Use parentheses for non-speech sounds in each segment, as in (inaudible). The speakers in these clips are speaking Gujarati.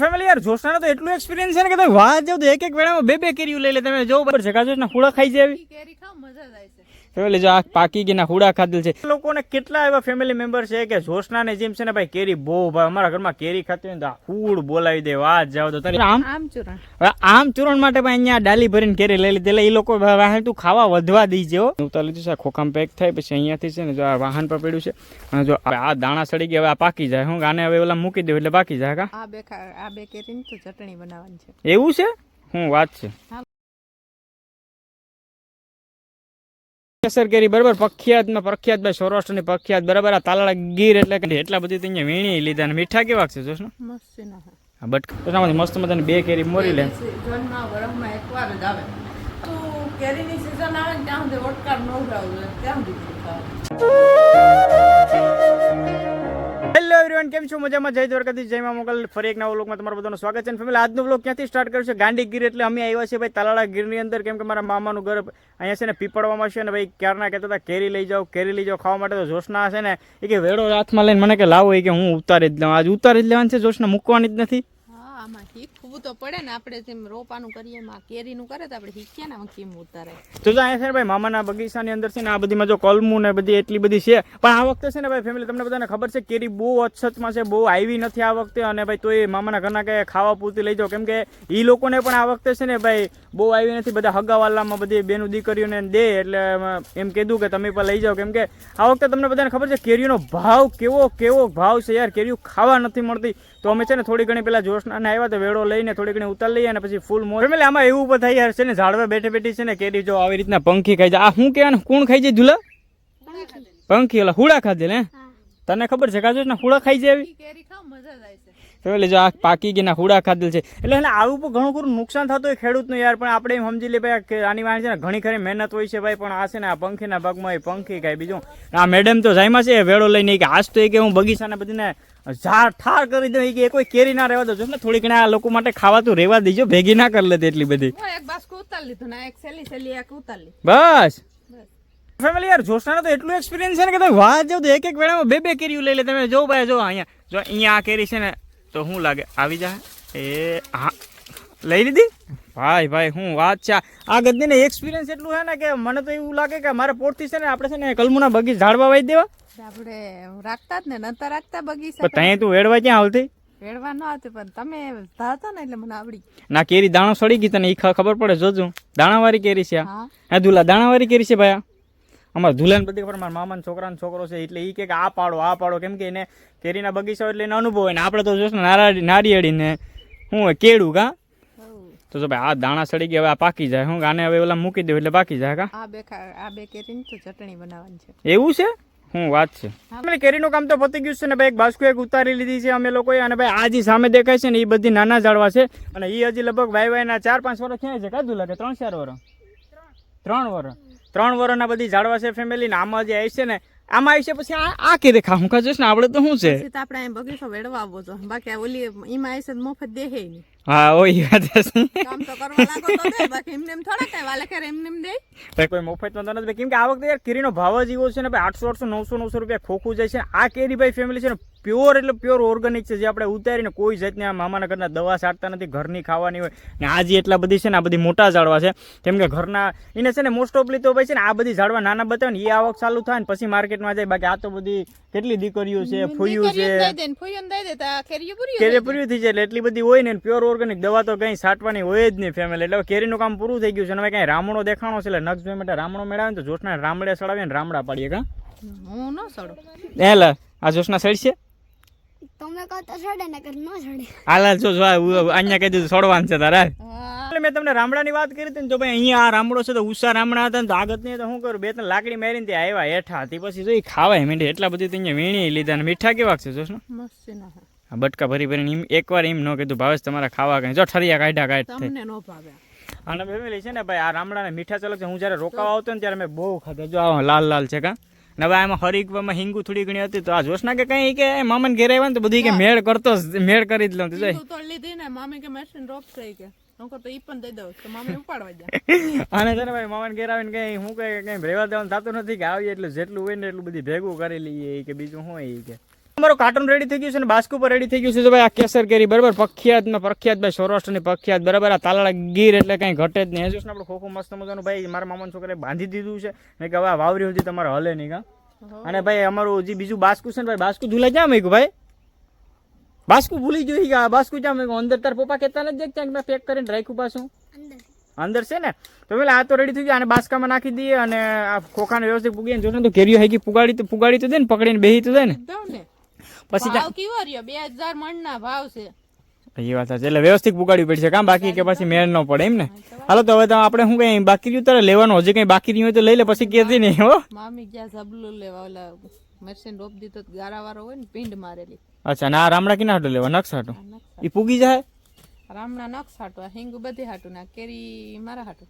ફેમિલી યાર જોશના તો એટલું એક્સપિરિયન્સ છે ને કે તમે વાહ જાવ તો એક એક વેળામાં બે બે કેરીઓ લઈ લે. તમે જો બરાબર છે કાજુ ના હુડા ખાઈ જાય કેરી ખાવ, મજા આવે ફેમિલી જો આ પાકી ગઈ ના હુડા ખાધેલ છે. લોકોને કેટલા એવા ફેમિલી મેમ્બર છે કે જોશના ને જેમ છે ને ભાઈ કેરી બહુ ભાઈ અમારા ઘરમાં કેરી ખાતી હોય ને તો હુડ બોલાવી દે વાત જાવ તો. તારી આમ? ચૂરણ. હવે આમ ચૂરણ માટે ભાઈ અહીંયા ડાલી ભરીને કેરી લઈ લીધી. એટલે એ લોકો વાહન તું ખાવા વધવા દીજે હો. તો લીધું છે ખોખામ ખોખામાં પેક થાય પછી અહીંયાથી છે ને જો આ વાહન પર પડ્યું છે. અને જો આ દાણા સડી ગયા હવે આ પાકી જાય. હું આને હવે ઓલા મૂકી દઉં એટલે પાકી જાય કા? આ બે આ બે કેરીની તો ચટણી બનાવવાની છે. એવું છે? હું વાત છે. કેસર કેરી બરાબર? પ્રખ્યાતમાં પ્રખ્યાત ભાઈ સૌરાષ્ટ્રની પ્રખ્યાત બરાબર? આ તાલાળા ગીર એટલે કે એટલા બધી અહીંયા વીણી લીધા અને મીઠા કેવા છે જોશ ના આ એનામાંથી મસ્ત મજાની બે કેરી મોરી લે. સિઝનમાં વરસમાં એકવાર જ આવે. તો કેરીની સીઝન આવે ને ત્યાં સુધી ઓટકાર ન ઉડાવવું ત્યાં સુધી હેલો એવરીવન કેમ છો? મજામાં? જય દ્વારકાથી જય મોગલ. ફરી એક નવા લોકમાં તમારું બધાનું સ્વાગત છે ફેમિલી, આજનો બ્લોગ ક્યાંથી સ્ટાર્ટ કર્યો છે? ગાંડી ગીર એટલે અમે આવ્યા છીએ ભાઈ તાલાળા ગીરની અંદર. કેમ કે મારા મામાનું ઘર અહીંયા છે ને પીપળવામાં છે ને ભાઈ ક્યારના કહેતા હતા, કેરી લઈ જાઓ, કેરી લઈ જાઓ, ખાવા માટે તો જોશના છે ને. એ કે વેડો હાથમાં લઈને મને કે લાવો, એ કે હું ઉતારી જ લઉં આજ ઉતારી જ લેવાની છે, જોશના મૂકવાની જ નથી. આમાં શીખવું તો પડે ને આપણે જેમ રોપાનું કરીએ એમાં કેરીનું કરે તો આપણે શીખીએ ને કેમ ઉતારે. તો જો અહીંયા છે ને ભાઈ મામાના બગીચાની અંદર છે ને આ બધીમાં જો કલમું ને બધી એટલી બધી છે. પણ આ વખતે છે ને ભાઈ ફેમિલી તમને બધાને ખબર છે કેરી બહુ અછતમાં છે, બહુ આવી નથી આ વખતે અને ભાઈ તો એ મામાના ઘરના કે ખાવા પૂરતી લઈ જાઓ. કેમ કે એ લોકોને પણ આ વખતે છે ને ભાઈ બહુ આવી નથી. બધા હગાવાલામાં બધી બેનું દીકરીઓને દે એટલે એમ કીધું કે તમે પણ લઈ જાઓ. કેમ કે આ વખતે તમને બધાને ખબર છે કેરીનો ભાવ કેવો કેવો ભાવ છે યાર. કેરીઓ ખાવા નથી મળતી. તો અમે છે ને થોડી ઘણી પેલા જોશનાને આવ્યા તો વેડો લઈને થોડીક ઘણી ઉતાર લઈએ અને પછી ફૂલ મોર એટલે આમાં એવું બધા યાર છે ને, ઝાડવા બેઠે બેઠી છે ને, કેરી જો આવી રીતના પંખી ખાઈ જાય. આ શું કહેવાનું કોણ ખાઈ જાય ઝૂલા પંખી ઓલા હુડા ખાધેલ હે તને ખબર છે કાજુ ના હુડા ખાઈ જાય મજા જ આ પાકી ગઈ ના હુડા ખાધેલ છે. એટલે એને આવું પણ ઘણું ખરું નુકસાન થતું હોય ખેડૂતનું યાર, પણ આપણે એમ સમજી લે ભાઈ આની વાણી છે ને, ઘણી ખરી મહેનત હોય છે ભાઈ, પણ આ છે ને, આ પંખીના ભાગમાં એ પંખી ખાય. બીજું, આ મેડમ તો જાયમાં છે વેડો લઈને કે આજ તો એ કે હું બગીચાને બધીને ઝાડ ઠાર કરી દે કે કોઈ કેરી ના રહેવા દો. જો ને થોડી ઘણા આ લોકો માટે ખાવાતું રહેવા દેજો ભેગી ના કરી લેતી એટલી બધી. એક બાસ્કો ઉતાર લીધું ને એક સેલી સેલી એક ઉતાર બસ. ફેમિલી યાર જોશના તો એટલું એક્સપિરિયન્સ છે ને કે તમે વાત જાવ તો એક એક વેળામાં બે બે કેરીઓ લઈ લે. તમે જો ભાઈ જો અહીંયા જો અહીંયા આ કેરી છે ને તો શું લાગે આવી જાય એ હા. લઈ લીધી? ભાઈ ભાઈ હું વાત છે. આ ગદ્દીને એક્સપિરિયન્સ એટલું છે ને કે મને તો એવું લાગે કે મારે પોરથી છે ને આપણે છે ને કલમુના બગીચ ઝાડવા વાઈ દેવા. આપણે રાખતા જ ને નતા રાખતા બગીચા ત્યાં તું વેડવા ક્યાં આવતી? વેડવા ન આવતી પણ તમે ધાતા ને એટલે મને આવડી ના કેરી દાણો સડી ગઈ તને એ ખબર પડે જોજો. દાણાવાળી કેરી છે હા. દુલા દાણાવાળી કેરી છે ભાઈ અમારા ધુલાન બધી ખબર મારા મામાનો છોકરાનો છોકરો છે એટલે એ કે આ પાડો આ પાડો કેમ કે એને કેરીના બગીચા એટલે એનો અનુભવ હોય ને. આપણે તો જોશું નારિયેળીને હું કેળું કા. તો જો ભાઈ આ દાણા સડી ગયા હવે આ પાકી જાય. હું આને હવે ઓલા મૂકી દઉં એટલે પાકી જાય કા? આ બે આ બે કેરીની તો ચટણી બનાવવાની છે. એવું છે? હું વાત છે. અમે કેરીનું કામ તો પતી ગયું છે ને ભાઈ એક બાસ્કુ એક ઉતારી લીધી છે અમે લોકોએ અને ભાઈ આ જે સામે દેખાય છે ને એ બધી નાના ઝાડવા છે. અને એ હજી લગભગ વાય વાયના ચાર પાંચ વર્ષ ક્યાં છે. કાધું લાગે? ત્રણ ચાર વર્ષ ત્રણ વર્ષ ત્રણ વર્ષના બધી ઝાડવા છે ફેમિલી ને આમાં જે આવી છે ને આમાં આવી છે પછી આ આ કે દેખા હું કહું ને? આપણે તો શું છે? આપણે બગીચો વેડવા આવવો છો બાકી ઓલી એમાં આવી છે મફત દેહે નહીં. હા ઓય વાત છે. કામ તો કરવા લાગો તો દે બાકી એમને એમ થોડા કઈ વાલે ખેર એમને એમ દે. ભાઈ કોઈ મફતમાં તો નથી. કેમ કે આ વખતે યાર કેરીનો ભાવ જ એવો છે ને ભાઈ આઠસો આઠસો નવસો નવસો રૂપિયા ખોખું જાય છે. આ કેરી ભાઈ ફેમિલી છે ને પ્યોર એટલે પ્યોર ઓર્ગેનિક છે જે આપણે ઉતારીને કોઈ જાતની આ મામાના ઘરના દવા છાંટતા નથી ઘરની ખાવાની હોય. ને આ જે એટલા બધી છે ને આ બધી મોટા ઝાડવા છે. કેમ કે ઘરના એને છે ને મોસ્ટ ઓફલી તો ભાઈ છે ને આ બધી ઝાડવા નાના બતાવે ને એ આવક ચાલુ થાય ને પછી માર્કેટમાં જાય. બાકી આ તો બધી કેટલી દીકરીઓ છે ફૂયું છે. કેરી પૂરી થઈ જાય એટલે એટલી બધી હોય ને પ્યોર ઓર્ગેનિક દવા તો કંઈ છાંટવાની હોય જ નહીં ફેમિલી એટલે કેરીનું કામ પૂરું થઈ ગયું છે હવે કંઈ રામણો દેખાણો છે એટલે નક્ષ ભાઈ માટે રામણો મેળવે ને તો જોશના રામડે ચડાવીને રામડા પાડીએ કા? હું ન સડું એટલે આ જોશના સડ છે? તમે કહો તો સડે ને ન સડે. હાલ જો જો આ ઉ- અહીંયા કહી દીધું છોડવાનું છે તારા. એટલે મેં તમને રામડાની વાત કરી હતી ને તો ભાઈ અહીંયા આ રામડો છે તો ઉષા રામડા હતા ને તો આગત નહીં તો શું કરું બે ત્રણ લાકડી મારીને ત્યાં આવ્યા હેઠા. હતી પછી જોઈ ખાવાય મીંડી એટલા બધી તો અહીંયા વીણી લીધા ને. મીઠા કેવા છે જોશ મસ્ત છે ના. આ બટકા ભરી ભરીને એમ એકવાર એમ ન કીધું ભાવેશ તમારા ખાવા કઈ. જો ઠરિયા કાઢ્યા કાઢ તમને નો ભાવે. અને ફેમિલી છે ને ભાઈ આ રામડાના મીઠા ચલક છે. હું જ્યારે રોકાવા આવતો ને ત્યારે મેં બહુ ખાધા. જો લાલ લાલ છે કા? ને એમાં આમાં હિંગુ થોડી ઘણી હતી તો આ જોશના કે કઈ કે મામાને ઘેર આવ્યા ને તો બધી કે મેળ કરતો મેળ કરી જ લઉં તો તો લીધી ને મામી કે મશીન રોપ થઈ કે. હું કહું તો ઈ પણ દઈ દઉં તો ઉપાડવા (laughs) અને છે ને ભાઈ મામાને ઘેર આવીને કઈ હું કઈ કઈ રહેવા દેવાનું થતું નથી કે આવીએ એટલે જેટલું હોય ને એટલું બધી ભેગું કરી લઈએ કે બીજું હોય કે. અમારું કાર્ટૂન રેડી થઈ ગયું છે અને બાસ્કુ પર રેડી થઈ ગયું છે તો ભાઈ આ કેસર કેરી બરાબર? પ્રખ્યાતમાં પ્રખ્યાત ભાઈ સૌરાષ્ટ્રની પ્રખ્યાત બરાબર? આ તાલાળા ગીર એટલે કંઈ ઘટે જ નહીં. હજુ આપણે ખોખું મસ્ત મજાનું ભાઈ મારા મામાના છોકરાએ બાંધી દીધું છે. મેં કે હવે વાવરી સુધી તમારે હલે નહીં કા અને ભાઈ અમારું જે બીજું બાસ્કુ છે ને ભાઈ બાસ્કુ ઝૂલા ક્યાં મૂક્યું ભાઈ? બાસ્કુ ભૂલી જોઈ ગયા બાસ્કુ ક્યાં મેં અંદર તાર પપ્પા કહેતા નથી ક્યાંક મેં પેક કરીને રાખ્યું પાછું? અંદર. છે ને? તો પેલા આ તો રેડી થઈ ગયા અને બાસ્કામાં નાખી દઈએ અને આ ખોખાને વ્યવસ્થિત પૂગીએ જોશે તો કેરીઓ હાઈકી પુગાડી તો પુગાડી તો દે ને પકડીને બેહી તો દે ને. પછી ભાવ કેવો રહ્યો? બે હજાર મણના ભાવ છે. એ વાત સાચી. એટલે વ્યવસ્થિત પુગાડવી પડશે. કામ બાકી કે પછી મેળ ન પડે એમ ને? હાલો તો હવે તો આપણે શું કઈ બાકી રહ્યું તારે લેવાનું. હજી કઈ બાકી રહ્યું હોય તો લઈ લે પછી કેતી નહીં હો? મામી ગયા સબલો લેવા? ઓલા મરસેન રોપ દીધો તો ગારા વાળો હોય ને પિંડ મારેલી. અચ્છા ના રામડા કિના હાટું લેવા? નક્ષ હાટું એ પૂગી જાય? રામના નક્ષ હાટું આ બધી હાટું ના કેરી મારા હાટું.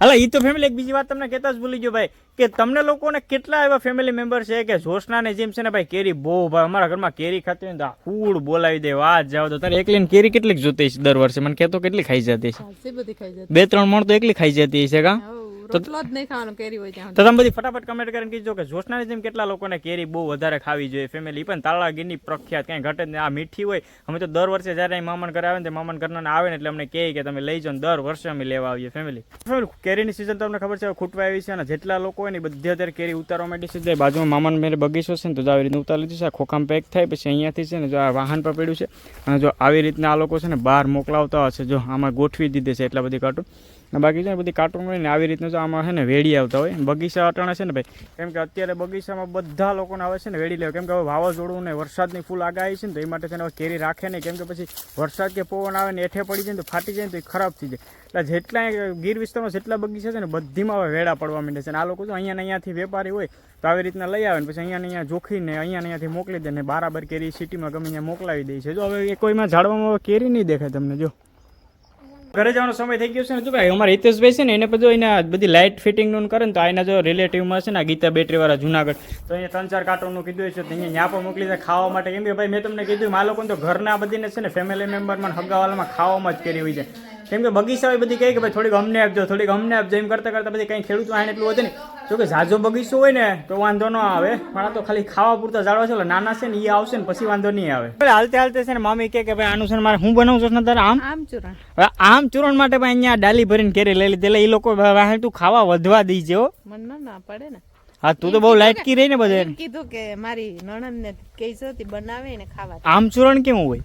હાલા એ તો ફેમિલી એક બીજી વાત તમને કહેતા જ ભૂલી ગયો ભાઈ કે તમને લોકોને કેટલા એવા ફેમિલી મેમ્બર છે કે જોશનાને જેમ છે ને ભાઈ કેરી બહુ ભાઈ અમારા ઘરમાં કેરી ખાતી હોય ને ફૂડ બોલાવી દે વાત જાવ તો તારે એકલીને કેરી કેટલીક જોતી છે દર વર્ષે? મને કહેતો કેટલી ખાઈ જતી છે બે ત્રણ મણ તો એકલી ખાઈ જતી છે કા? રોટલો જ નહીં ખાવાનો કેરી હોય ત્યાં તો તમે બધી ફટાફટ કમેન્ટ કરીને કીધો કે જોશનાની જેમ કેટલા લોકોને કેરી બહુ વધારે ખાવી જોઈએ ફેમિલી પણ તાળાગીરની પ્રખ્યાત કાંઈ ઘટે જ આ મીઠી હોય અમે તો દર વર્ષે જ્યારે અહીં મામણ ઘરે આવે ને મામણ ઘરના આવે ને એટલે અમને કહે કે તમે લઈ જાઓ દર વર્ષે અમે લેવા આવીએ ફેમિલી ફેમિલી કેરીની સિઝન તમને ખબર છે ખૂટવા આવી છે અને જેટલા લોકો હોય ને બધી અત્યારે કેરી ઉતારવા માંડી છે. બાજુમાં મામાને મેરે બગીચો છે ને તો આવી રીતે ઉતારી લીધું છે. ખોખામ પેક થાય પછી અહીંયાથી છે ને જો આ વાહન પર પડ્યું છે. અને જો આવી રીતના આ લોકો છે ને બહાર મોકલાવતા હશે જો આમાં ગોઠવી દીધે છે એટલા બધી કાર્ટૂન અને બાકી છે ને બધી કાર્ટૂન હોય ને આવી રીતનું તો આમાં છે ને વેડી આવતા હોય. બગીચા અટાણે છે ને ભાઈ, કેમ કે અત્યારે બગીચામાં બધા લોકોને આવે છે ને વેડી લેવા, કેમ કે હવે વાવાઝોડું ને વરસાદની ફૂલ આગાહી છે ને તો એ માટે છે ને કેરી રાખે નહીં. કેમ કે પછી વરસાદ કે પવન આવે ને એઠે પડી જાય ને તો ફાટી જાય ને તો એ ખરાબ થઈ જાય. એટલે જેટલા ગીર વિસ્તારમાં જેટલા બગીચા છે ને બધીમાં હવે વેડા પડવા માંડે છે. અને આ લોકો જો અહીંયા ને અહીંયાથી વેપારી હોય તો આવી રીતના લઈ આવે ને પછી અહીંયા ને અહીંયા જોખીને અહીંયા અહીંયાથી મોકલી દે ને બરાબર કેરી સિટીમાં ગમે અહીંયા મોકલાવી દે છે. જો હવે એ કોઈમાં ઝાડવામાં કેરી નહીં દેખાય તમને, જો. ઘરે જવાનો સમય થઈ ગયો છે ને જો ભાઈ, અમારા હિતેશભાઈ છે ને એને બધું એના બધી લાઇટ ફિટિંગનું કરે ને તો એના જો રિલેટિવમાં છે ને ગીતા બેટરીવાળા જુનાગઢ, તો અહીંયા ત્રણ ચાર કાર્ટૂનનું કીધું છે તો અહીંયા ત્યાં પણ મોકલી દે ખાવા માટે. કેમ કે ભાઈ, મેં તમને કીધું આ લોકોને તો ઘરના બધીને છે ને ફેમિલી મેમ્બરમાં હગાવાલામાં ખાવામાં જ કરી હોય છે. કેમ કે બગીચા બધી કહે કે ભાઈ, થોડીક અમને આપજો, થોડીક અમને આપજો, એમ કરતા કરતા બધી કંઈ ખેડૂત આને એટલું વધે ને જો કે ઝાઝો બગીચો હોય ને તો વાંધો ન આવે. પણ આ તો ખાલી ખાવા પૂરતા ઝાડવા છે નાના છે ને એ આવશે ને પછી વાંધો નહીં આવે. હાલતે હાલતે છે ને મામી કે ભાઈ આનું છે મારે હું બનાવું છું? ને તારે આમ? આમ ચૂરણ. હવે આમ ચૂરણ માટે પણ અહીંયા ડાલી ભરીને કેરી લઈ લીધી. એટલે એ લોકો વાહે તું ખાવા વધવા દઈ જેવો મન ના પડે ને. હા તું તો બહુ લાઇટકી રહી ને બધે કીધું કે મારી નણંદ ને કઈ હતી બનાવે ને ખાવા. આમ ચૂરણ કેવું હોય?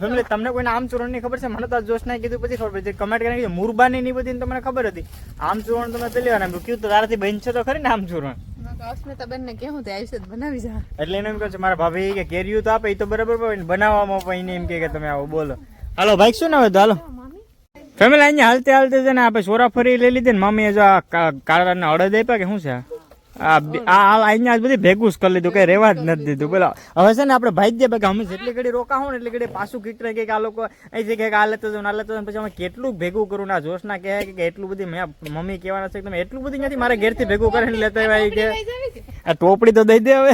ફેમિલી તમને કોઈને આમ ચૂરણની ખબર છે? મને તો જોશ ના કીધું પછી ખબર પડી. કમેન્ટ કરીને કીધું મુરબાની ની બધી તમને ખબર હતી. આમ ચૂરણ તમે પેલી વાર કીધું તો તારાથી બહેન છે તો ખરી ને આમ ચૂરણ. એટલે એને એમ કહે છે મારા ભાભી કે કેરીયું તો આપે એ તો બરાબર બનાવવામાં પણ એને એમ કે તમે આવો બોલો. હાલો ભાઈ શું ના હોય તો હાલો ફેમિલી અહીંયા હાલતે હાલતે છે ને આપણે સોરાફરી લઈ લીધી ને મમ્મીએ જો આ કાળાના અડદ આપ્યા કે શું છે આ? અહીંયા જ બધી ભેગું જ કરી લીધું કઈ રેવા જ નથી દીધું. બોલો હવે છે ને આપણે ભાઈ જ દે કે અમે જેટલી ઘડી રોકા હો ને એટલી ઘડી પાછું કીકરે કે આ લોકો અહીંથી કહે કે આ લેતો જાઉં, આ લેતો પછી અમે કેટલું ભેગું કરું ના જોશ ના કહે કે એટલું બધી મેં મમ્મી કહેવાના છે કે તમે એટલું બધી નથી મારે ઘેરથી ભેગું કરીને લેતા આવી કે આ ટોપડી તો દઈ દે હવે.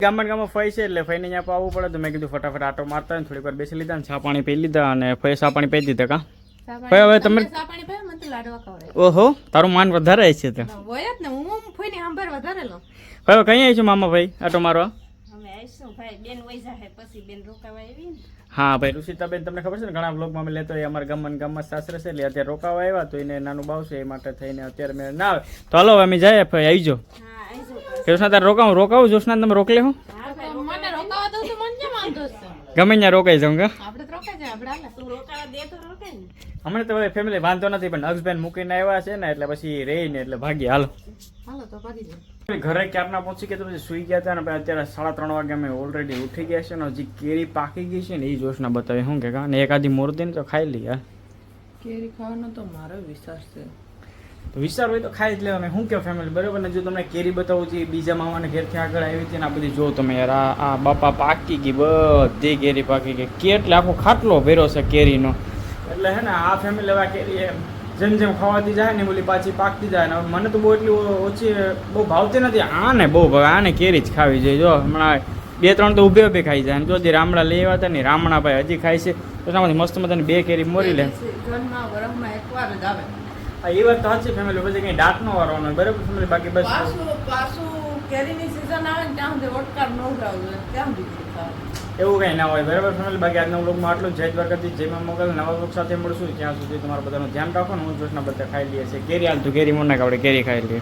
ગામમાં ગામમાં ફઈ છે એટલે ફઈને અહીંયા આવવું પડે તો મેં કીધું ફટાફટ આટો મારતા ને થોડી વાર બેસી લીધા ને ચા પાણી પી લીધા અને ફઈ સા પાણી પી દીધા કા? હવે તમે ભાઈ ઓહો તારું માન વધારે છે તો જ ને ફોઈ વધારે લો. ભાઈ કઈ આવીશું મામા ભાઈ? આટો મારવા? અમે આવીશું ભાઈ બેન જાહે પછી બેન રોકાવા આવી ને. હા ભાઈ. ઋષિતાબેન તમને ખબર છે ને ઘણા બ્લોગમાં અમે લેતો હોય અમારા ગામમાં ગામમાં સાસરે છે એટલે અત્યારે રોકાવા આવ્યા તો એને નાનું બાવ છે એ માટે થઈને અત્યારે મેં ના આવે. તો હાલો હવે અમે જાય ભાઈ આવી જાઓ જોશના તારે રોકાવું? રોકાવું? જોશના તમે રોકલે હું? મને રોકાવા દઉં તો મને કેમ વાંધો છે? ગમે ત્યાં રોકાઈ જાઉં કે? આપણે તો રોકાઈ જાય આપણે હાલે. તું રોકાવા દે તો રોકાય ને. હમણાં તો હવે ફેમિલી વાંધો નથી પણ અક્ષબેન મૂકીને આવ્યા છે ને એટલે પછી રહીને એટલે ભાગી હાલો. હાલો તો ભાગી જાય ઘરે ક્યારના પહોંચી ગયા? તો પછી સુઈ ગયા હતા ને અત્યારે સાડા ત્રણ વાગે અમે ઓલરેડી ઉઠી ગયા છે ને હજી કેરી પાકી ગઈ છે ને એ જોશના બતાવે. શું કે ને એકાદી મોરદી તો ખાઈ લઈએ કેરી ખાવાનો તો મારો વિશ્વાસ છે. તો વિચાર હોય તો ખાઈ જ લેવાનું. શું કહો ફેમિલી બરાબર ને જો તમને કેરી બતાવું છે બીજા મામાને ઘેરથી આગળ આવી હતી ને આ બધી જો તમે યાર આ આ બાપા પાકી ગઈ બધી કેરી પાકી ગઈ. કેટલે આખો ખાટલો ભેરો છે કેરીનો. એટલે હે ને આ ફેમિલી હવે કેરી એમ જેમ જેમ ખવાતી જાય ને બોલી પાછી પાકતી જાય ને મને તો બહુ એટલી ઓછી બહુ ભાવતી નથી. આને બહુ આને કેરી જ ખાવી જોઈએ. જો હમણાં બે ત્રણ તો ઊભે ઊભે ખાઈ જાય ને જો જે રામડા લઈ આવ્યા હતા ને રામણા ભાઈ હજી ખાય છે તો એનામાંથી મસ્ત મજાની બે કેરી મોરી લે. એ વાત તો સાચી ફેમિલી પછી કંઈ દાંત નો વારવાનો બરાબર ફેમિલી બાકી બસ. એવું કંઈ ના હોય. બરાબર ફેમિલી, બાકી આજના આટલું જ. દ્વારકાથી જેમાં મા મોગલ. નવા વ્લોગ સાથે મળશું. ત્યાં સુધી તમારા બધાનું ધ્યાન રાખો હું જોશના બધા ખાઈ લઈએ છીએ. કેરી હાલ તું કેરી, મોના આપણે કેરી ખાઈ લઈએ.